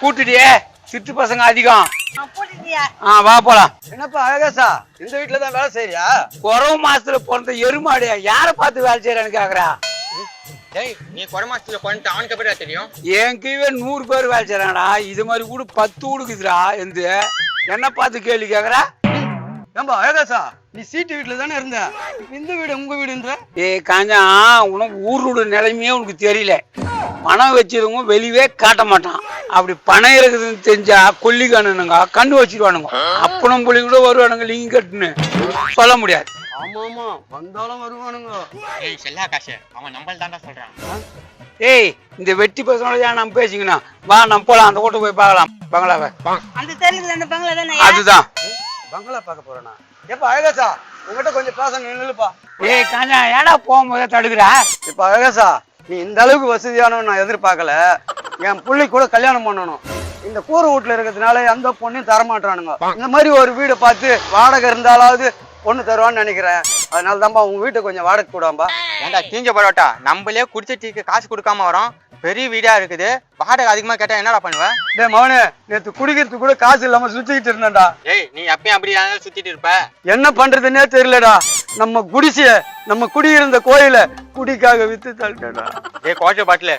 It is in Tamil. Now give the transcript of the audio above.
கூட்டுடியே சிட்டு பசங்க அதிகம். கூட்டிட்டியா. ஆ வா போலாம். என்னப்பா அழகாசா இந்த வீட்டுல தான் வேலை செய்யறியா குறவு மாசத்துல பிறந்த எருமாடு யாரை பார்த்து வேலை செய்யறேன்னு கேக்குறா? டேய் நீ கொடை மாசத்துல கொண்டு அவனுக்கு எப்படி தெரியும்? என் கீழே நூறு பேர் வேலை செய்யறாங்கடா இது மாதிரி கூட பத்து வீடுக்குதுடா எந்த. என்ன பார்த்து கேள்வி கேக்குறா? ஏம்பா அழகாசா நீ சீட்டு வீட்டுல தானே இருந்த? இந்த வீடு உங்க வீடுன்ற? ஏய் காஞ்சா உனக்கு ஊரோட நிலைமையே உனக்கு தெரியல. பணம் வச்சிருவங்க வெளியவே காட்ட மாட்டான். அப்படி பணம் இருக்குதுன்னு தெரிஞ்சா கொல்லிக்கானுங்க கண்ணு வச்சிருவானுங்க. அப்பனும் புள்ளி கூட வருவானுங்க லிங்க் கட்டுன்னு. சொல்ல முடியாது. ஆமா ஆமா. வந்தாலும் வருவானுங்க. ஏய் செல்லா காசு. அவன் நம்பல் தான்டா சொல்றான் ஏய் இந்த வெட்டி பசங்களோட ஏன் நம்ம பேசிக்கணும் வா நம்ம போலாம் அந்த கூட்ட போய் பார்க்கலாம். பங்களாவை. அந்த தெருவில் அந்த பங்களா தானே? அதுதான். பங்களா பார்க்க போறேனா? ஏப்பா அழகாசா உங்ககிட்ட கொஞ்சம் பேசணும் நில்லுப்பா. ஏய் காஞ்சா ஏடா போகும்போதே தடுக்கிறா? இப்ப அழகாசா நீ இந்த அளவுக்கு வசதியானவன் நான் எதிர்பார்க்கல. என் புள்ளி கூட கல்யாணம் பண்ணணும். இந்த கூரை வீட்டுல இருக்கிறதுனால எந்த பொண்ணையும் தரமாட்டானுங்க. இந்த மாதிரி ஒரு வீடை பார்த்து வாடகை இருந்தாலாவது பொண்ணு தருவான்னு நினைக்கிறேன். அதனால தான்ப்பா உங்க வீட்டை கொஞ்சம் வாடகை கூடாம்பா. ஏன்டா தீஞ்ச பரோட்டா நம்மளே குடிச்ச டீக்கு காசு கொடுக்காம வரோம். பெரிய வீடா இருக்குது. வாடகை அதிகமா கேட்டா என்னடா பண்ணுவ? டேய் மவனே நேத்து குடிக்கிறதுக்கு கூட காசு இல்லாம சுத்திக்கிட்டு இருந்தேன்டா. ஏய் நீ எப்பயும் அப்படி சுத்திட்டு இருப்ப? என்ன பண்றதுன்னே தெரியலடா. நம்ம குடிசைய நம்ம குடியிருந்த கோயில குடிக்காக வித்து தள்ளிட்டா ஏய் கோட்டை பாட்டில்.